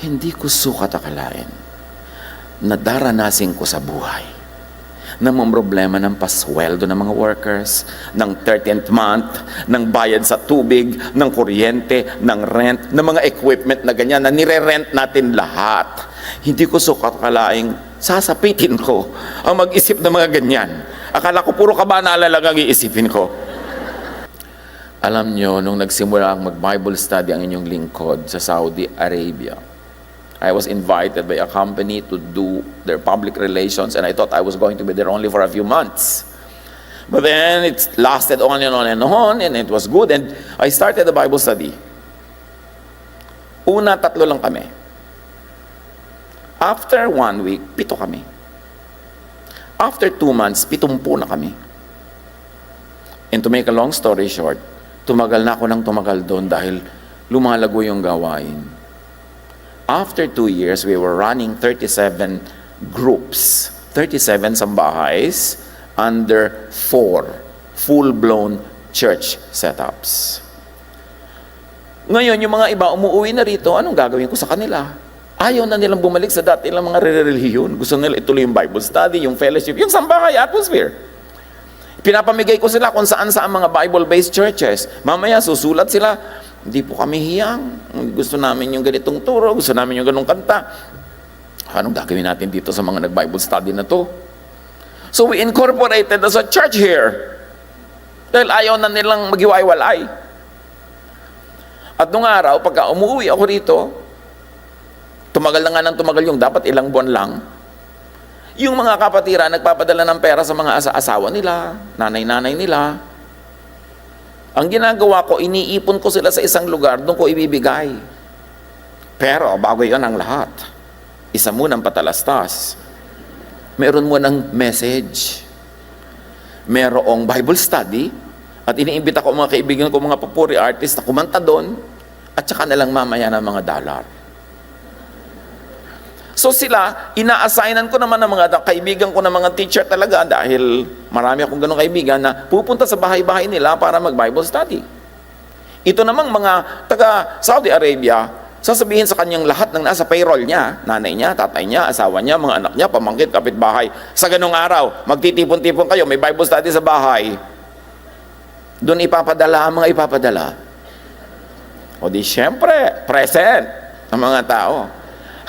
Hindi ko sukat akalain na daranasin ko sa buhay na problema ng pasweldo ng mga workers, ng 13th month, ng bayad sa tubig, ng kuryente, ng rent, ng mga equipment na ganyan, na nire-rent natin lahat. Hindi ko sukat akalaing sasapitin ko ang mag-isip ng mga ganyan. Akala ko puro kabanala lang ang iisipin ko. Alam nyo, nung nagsimula ang mag-Bible study ang inyong lingkod sa Saudi Arabia, I was invited by a company to do their public relations and I thought I was going to be there only for a few months. But then it lasted on and on and on and it was good and I started the Bible study. Una, tatlo lang kami. After one week, pito kami. After two months, pitumpu na kami. And to make a long story short, tumagal na ako ng tumagal doon dahil lumalago yung gawain. After two years, we were running 37 groups, 37 sambahays under four full-blown church setups. Ngayon, yung mga iba umuwi na rito, anong gagawin ko sa kanila? Ayaw na nilang bumalik sa dati nilang mga relihiyon. Gusto nila ituloy yung Bible study, yung fellowship, yung sambahay atmosphere. Pinapamigay ko sila kung saan saan mga Bible-based churches. Mamaya susulat sila, hindi po kami hiyang. Gusto namin yung ganitong turo, gusto namin yung ganong kanta. Anong gagawin natin dito sa mga nag-Bible study na to? So we incorporated as a church here. Dahil ayaw na nilang maghiwa-walay. At nung araw, pagka umuwi ako rito, tumagal na nga ng tumagal yung dapat ilang buwan lang, yung mga kapatira nagpapadala ng pera sa mga asa-asawa nila, nanay-nanay nila, ang ginagawa ko, iniipon ko sila sa isang lugar, doon ko ibibigay. Pero bago yon ang lahat, isa munang patalastas. Meron mo ng message. Merong Bible study. At iniimbita ko mga kaibigan ko, mga papuri artist na kumanta doon. At saka na lang mamaya ng mga dollar. So sila, ina-assignan ko naman ng mga kaibigan ko ng mga teacher talaga dahil marami akong ganong kaibigan na pupunta sa bahay-bahay nila para mag-Bible study. Ito namang mga taga Saudi Arabia, sasabihin sa kanyang lahat ng nasa payroll niya, nanay niya, tatay niya, asawa niya, mga anak niya, pamangkin, kapitbahay, sa ganong araw, magtitipon-tipon kayo, may Bible study sa bahay. Doon ipapadala ang mga ipapadala. O di syempre, present ang mga tao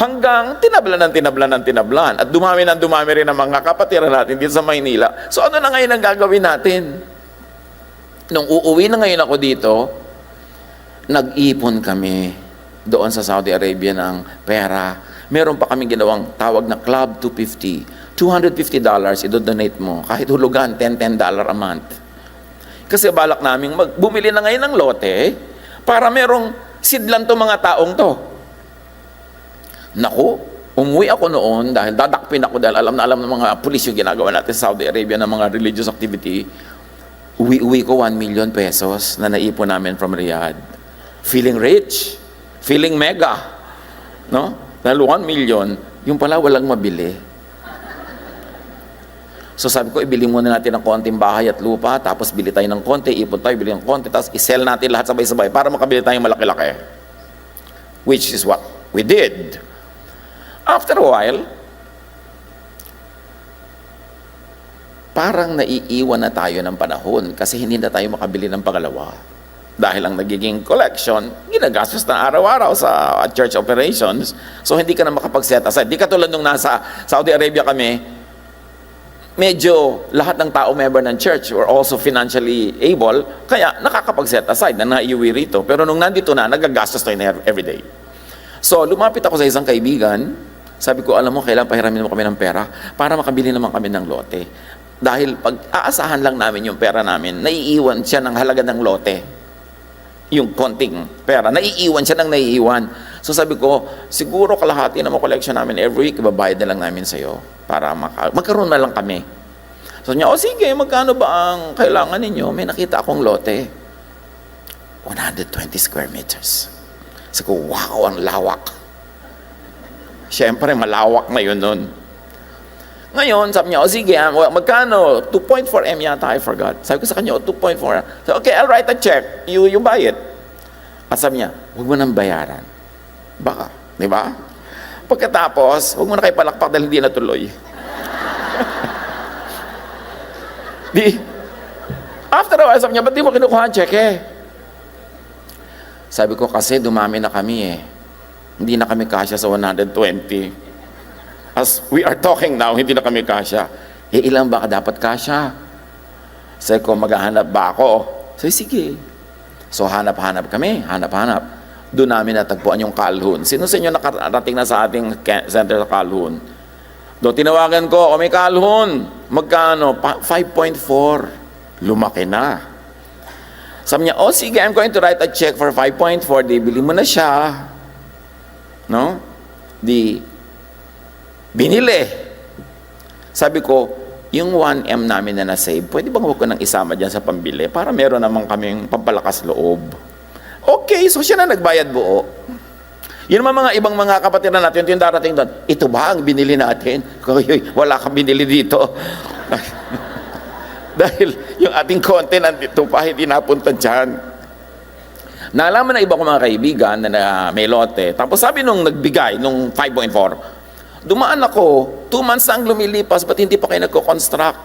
hanggang tinablan ng tinablan ng tinablan at dumami ng dumami rin ang mga kapatiran natin dito sa Maynila. So ano na ngayon ang gagawin natin? Nung uuwi na ngayon ako dito, nag-ipon kami doon sa Saudi Arabia ng pera. Meron pa kami ginawang tawag na Club 250. $250 idodonate mo. Kahit hulugan, $10-10 a month. Kasi balak namin bumili na ngayon ng lote para merong sidlan to mga taong to. Naku, umuwi ako noon dahil dadakpin ako dahil alam na alam ng mga pulis yung ginagawa natin sa Saudi Arabia ng mga religious activity. Uwi-uwi ko 1 million pesos na naipon namin from Riyadh. Feeling rich. Feeling mega. No? Dahil 1 million, yung pala walang mabili. So sabi ko, ibili muna natin ng konting bahay at lupa, tapos bili tayo ng konti, ipon tayo, bili ng konti, tapos isell natin lahat sabay-sabay para makabili tayong malaki-laki. Which is what we did. After a while, parang naiiwan na tayo ng panahon kasi hindi na tayo makabili ng pangalawa. Dahil ang nagiging collection, ginagastos na araw-araw sa church operations. So hindi ka na makapag-set aside. Di katulad nung nasa Saudi Arabia kami, medyo lahat ng tao member ng church were also financially able, kaya nakakapag-set aside na naiuwi rito. Pero nung nandito na, nagagastos tayo na every day. So, lumapit ako sa isang kaibigan. Sabi ko, alam mo, kailan pahiramin mo kami ng pera para makabili naman kami ng lote. Dahil pag aasahan lang namin yung pera namin, naiiwan siya ng halaga ng lote. Yung konting pera, naiiwan siya ng naiiwan. So sabi ko, siguro kalahati na collection namin every week, ibabayad na lang namin sa'yo para maka- magkaroon na lang kami. So niya, o sige, magkano ba ang kailangan ninyo? May nakita akong lote. 120 square meters. Sabi ko, wow, ang lawak. Siyempre, malawak na yun nun. Ngayon, sabi niya, o sige, ah, well, magkano? 2.4 M yata, I forgot. Sabi ko sa kanya, o 2.4. So, okay, I'll write a check. You, you buy it. At sabi niya, huwag mo nang bayaran. Baka, Di ba? Pagkatapos, huwag mo na kayo palakpak dahil hindi natuloy. di, after a while, sabi niya, ba't di mo kinukuha ang cheque? Sabi ko, kasi dumami na kami eh. Hindi na kami kasya sa 120. As we are talking now, hindi na kami kasya. Eh, ilan ba dapat kasya? Sabi ko, maghahanap ba ako? Sabi, sige. So, hanap-hanap kami, hanap-hanap. Doon namin natagpuan yung Calhoun. Sino sa inyo nakarating na sa ating center sa Calhoun? Doon, tinawagan ko, o may Calhoun. Magkano? Pa- 5.4. Lumaki na. Sabi niya, oh sige, I'm going to write a check for 5.4. Di, bili mo na siya. No? Di, binili. Sabi ko, yung 1M namin na na-save, pwede bang huwag ko nang isama dyan sa pambili para meron naman kaming pampalakas loob. Okay, so siya na nagbayad buo. Yun naman mga ibang mga kapatid na natin, yung darating doon, ito ba ang binili natin? Kuy, wala kang binili dito. Dahil yung ating content nandito pa, hindi napunta dyan. Naalaman na iba ko mga kaibigan na, na may lote. Tapos sabi nung nagbigay, nung 5.4, dumaan ako, two months na ang lumilipas, ba't hindi pa kayo nagko-construct?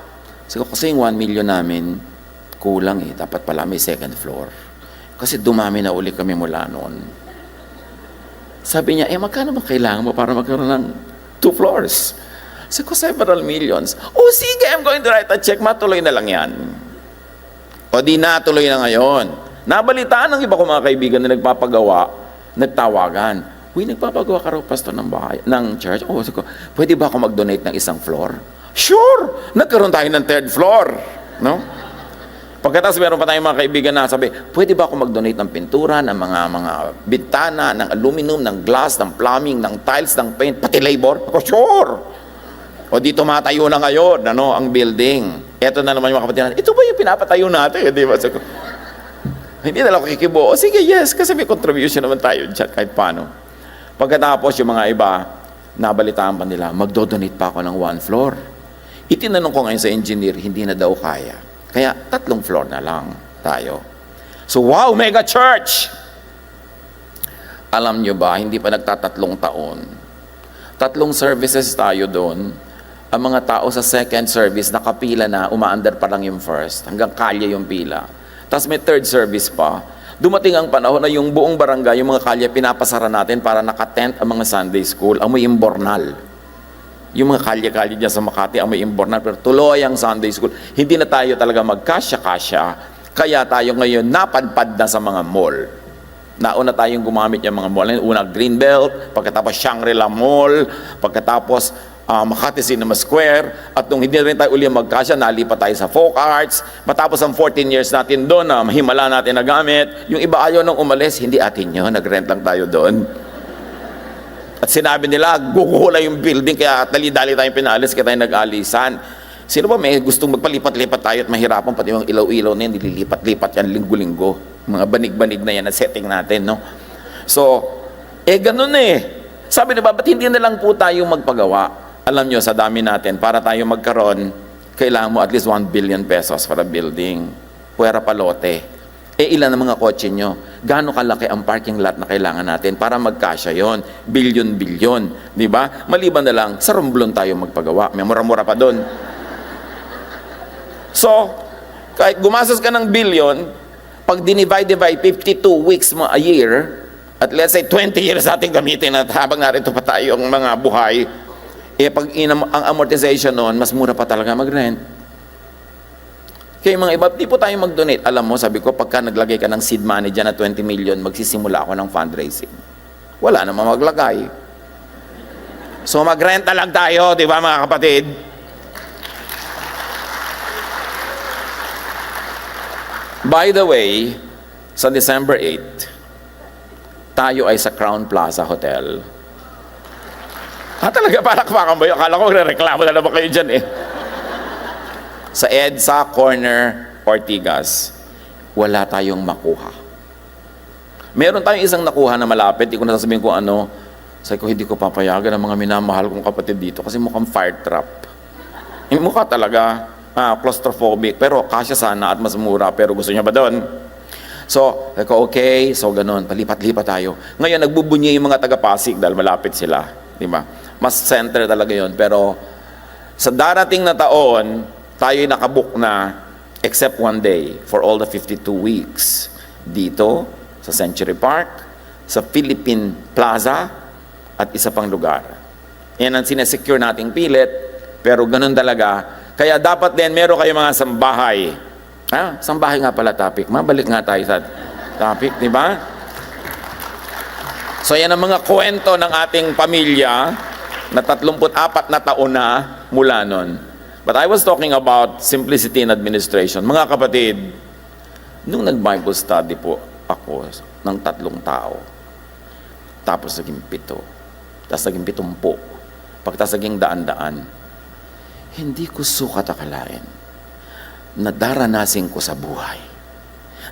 Sabi kasi yung 1 million namin, kulang eh. Dapat pala may second floor. Kasi dumami na uli kami mula noon. Sabi niya, eh magkano ba kailangan mo para magkaroon ng two floors? Sabi ko, several millions. Oh, sige, I'm going to write a check. Matuloy na lang yan. O di natuloy na ngayon. Nabalitaan ng iba ko mga kaibigan na nagpapagawa, nagtawagan. Uy, nagpapagawa ka raw, pastor, ng bahay, ng church? Oh, ko, pwede ba ako mag-donate ng isang floor? Sure! Nagkaroon tayo ng third floor. No? Pagkatapos meron pa tayong mga kaibigan na sabi, pwede ba ako mag-donate ng pintura, ng mga mga bintana, ng aluminum, ng glass, ng plumbing, ng tiles, ng paint, pati labor? Ako, sure! O di tumatayo na ngayon, ano, ang building. Ito na naman yung mga kapatid natin, ito ba yung pinapatayo natin? Di ba? Ko, hindi na ako kikibuo. O, sige, yes, kasi may contribution naman tayo dyan kahit paano. Pagkatapos yung mga iba, nabalitaan pa nila, magdodonate pa ako ng one floor. Itinanong ko ngayon sa engineer, hindi na daw kaya. Kaya tatlong floor na lang tayo. So, wow, mega church! Alam nyo ba, hindi pa nagtatatlong taon. Tatlong services tayo doon. Ang mga tao sa second service, nakapila na, umaandar pa lang yung first. Hanggang kalye yung pila. Tapos may third service pa. Dumating ang panahon na yung buong barangay, yung mga kalye, pinapasara natin para nakatent ang mga Sunday school. Amoy imbornal. Yung mga kalye-kalye dyan sa Makati, amoy imbornal. Pero tuloy ang Sunday school. Hindi na tayo talaga magkasya-kasya. Kaya tayo ngayon napadpad na sa mga mall. Nauna tayong gumamit yung mga mall. Una Greenbelt, pagkatapos Shangri-La Mall, pagkatapos ah, Makati Cinema Square, at nung hindi na rin tayo uli magkasya, nalipat tayo sa Folk Arts. Matapos ang 14 years natin doon, na mahimala natin na gamit, yung iba ayaw nang umalis, hindi atin yun, nag-rent lang tayo doon. At sinabi nila, guguhula yung building, kaya dali-dali tayong pinalis, kaya tayo nag-alisan. Sino ba may gustong magpalipat-lipat tayo at mahirapan pati yung ilaw-ilaw na yan, nililipat-lipat yan linggo-linggo. Mga banig-banig na yan na setting natin, no? So, eh ganun eh. Sabi nila, ba't hindi na lang po tayo magpagawa? Alam nyo, sa dami natin, para tayo magkaroon, kailangan mo at least 1 billion pesos para building. Puwera pa lote. Eh ilan ang mga kotse nyo? Gaano kalaki ang parking lot na kailangan natin para magkasya yon? Bilyon-bilyon. Di ba? Maliban na lang, sa Romblon tayo magpagawa. May mura-mura pa doon. So, kahit gumastos ka ng billion, pag dinivide by 52 weeks mo a year, at let's say 20 years natin gamitin at habang narito pa tayong mga buhay, eh pag inam- ang amortization noon, mas mura pa talaga mag-rent. Kaya mga iba, di po tayo mag-donate. Alam mo, sabi ko, pagka naglagay ka ng seed money dyan na 20 million, magsisimula ako ng fundraising. Wala namang maglagay. So mag-rent na lang tayo, di ba mga kapatid? By the way, sa December 8, tayo ay sa Crown Plaza Hotel. Ah, talaga, palakpakan ba yun? Akala ko, reklamo na naman kayo dyan eh. Sa EDSA Corner, Ortigas, wala tayong makuha. Meron tayong isang nakuha na malapit, di ko nasasabihin kung ano. Sabi ko, hindi ko papayagan ang mga minamahal kong kapatid dito kasi mukhang fire trap. Yung mukha talaga, ah, claustrophobic, pero kasya sana at mas mura, pero gusto niya ba doon? So, ako, okay, so ganun, palipat-lipat tayo. Ngayon, nagbubunyi yung mga taga-Pasig dahil malapit sila. Di ba? Mas center talaga yon Pero, sa darating na taon, tayo'y nakabook na except one day for all the 52 weeks. Dito, sa Century Park, sa Philippine Plaza, at isa pang lugar. Yan ang sinesecure nating pilit, pero ganun talaga. Kaya dapat din meron kayo mga sambahay. Ah, sambahay nga pala topic. Mabalik nga tayo sa topic, di ba? So yan ang mga kwento ng ating pamilya na 34 na taon na mula nun. But I was talking about simplicity in administration. Mga kapatid, nung nag-Bible study po ako ng tatlong tao, tapos naging pito, tapos naging pitumpo, pagtas naging daan-daan, hindi ko sukat akalain na daranasin ko sa buhay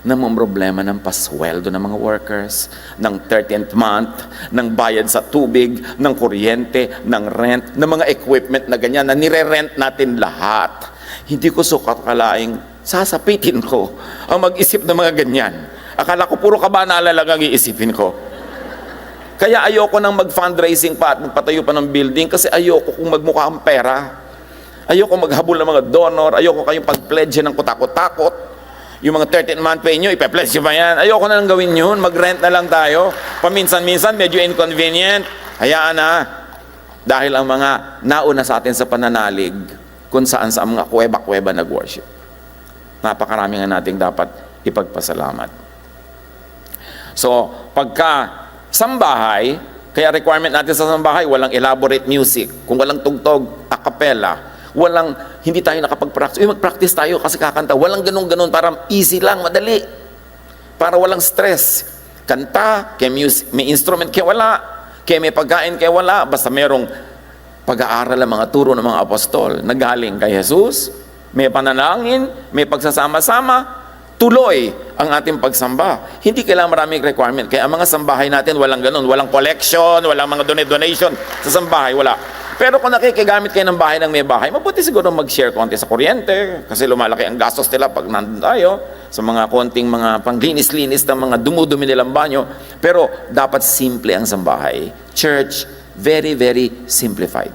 na mga problema ng pasweldo ng mga workers, ng 13th month, ng bayad sa tubig, ng kuryente, ng rent, ng mga equipment na ganyan, na nire-rent natin lahat. Hindi ko sukat kalaing sasapitin ko ang mag-isip ng mga ganyan. Akala ko puro kabanala lang ang iisipin ko. Kaya ayoko nang mag-fundraising pa at magpatayo pa ng building kasi ayoko kung magmukha ang pera. Ayoko maghabol ng mga donor, ayoko kayong pag-pledge ng kutakot-takot. Yung mga 13 month pay nyo, ipe-pledge ba yan? Ayoko na lang gawin yun, mag-rent na lang tayo. Paminsan-minsan, medyo inconvenient. Hayaan na. Dahil ang mga nauna sa atin sa pananalig, kung saan sa mga kuweba-kuweba nag-worship. Napakarami nga nating dapat ipagpasalamat. So, pagka sambahay, kaya requirement natin sa sambahay, walang elaborate music. Kung walang tugtog, a cappella, walang, hindi tayo nakapag-practice. Uy, mag-practice tayo kasi kakanta. Walang ganun-ganun, para easy lang, madali. Para walang stress. Kanta, kaya music, may instrument, kaya wala. Kaya may pagkain, kaya wala. Basta merong pag-aaral ang mga turo ng mga apostol na galing kay Jesus, may panalangin, may pagsasama-sama, tuloy ang ating pagsamba. Hindi kailangan maraming requirement. Kaya ang mga sambahay natin, walang ganun. Walang collection, walang mga donate-donation sa sambahay, wala. Pero kung nakikigamit kayo ng bahay ng may bahay, mabuti siguro mag-share konti sa kuryente kasi lumalaki ang gastos nila pag nandun tayo sa mga konting mga panglinis-linis ng mga dumudumi nilang banyo. Pero dapat simple ang sambahay. Church, very, very simplified.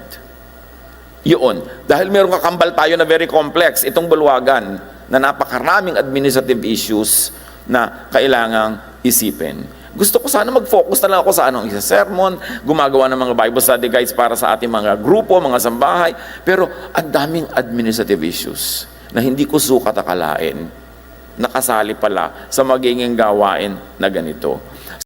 Yun. Dahil meron kakambal tayo na very complex, itong bulwagan na napakaraming administrative issues na kailangang isipin. Gusto ko sana mag-focus na lang ako sa anong isa sermon, gumagawa ng mga Bible study guides para sa ating mga grupo, mga sambahay, pero ang daming administrative issues na hindi ko sukat akalain nakasali pala sa magiging gawain na ganito.